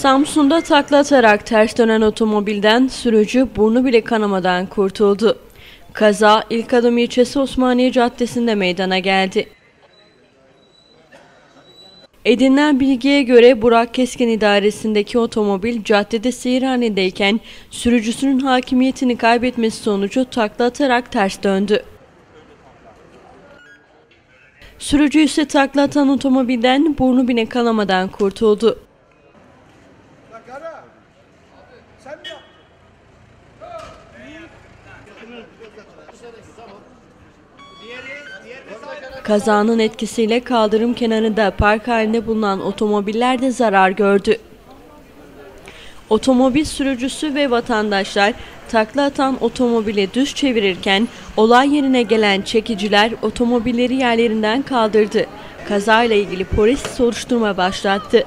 Samsun'da takla atarak ters dönen otomobilden sürücü burnu bile kanamadan kurtuldu. Kaza İlk Adım ilçesi Osmaniye Caddesi'nde meydana geldi. Edinilen bilgiye göre Burak Keskin idaresindeki otomobil caddede seyir halindeyken sürücüsünün hakimiyetini kaybetmesi sonucu takla atarak ters döndü. Sürücü ise takla atan otomobilden burnu bile kanamadan kurtuldu. Kara. Sen mi? Kazanın etkisiyle kaldırım kenarında park halinde bulunan otomobiller de zarar gördü. Otomobil sürücüsü ve vatandaşlar takla atan otomobili düz çevirirken olay yerine gelen çekiciler otomobilleri yerlerinden kaldırdı. Kazayla ilgili polis soruşturma başlattı.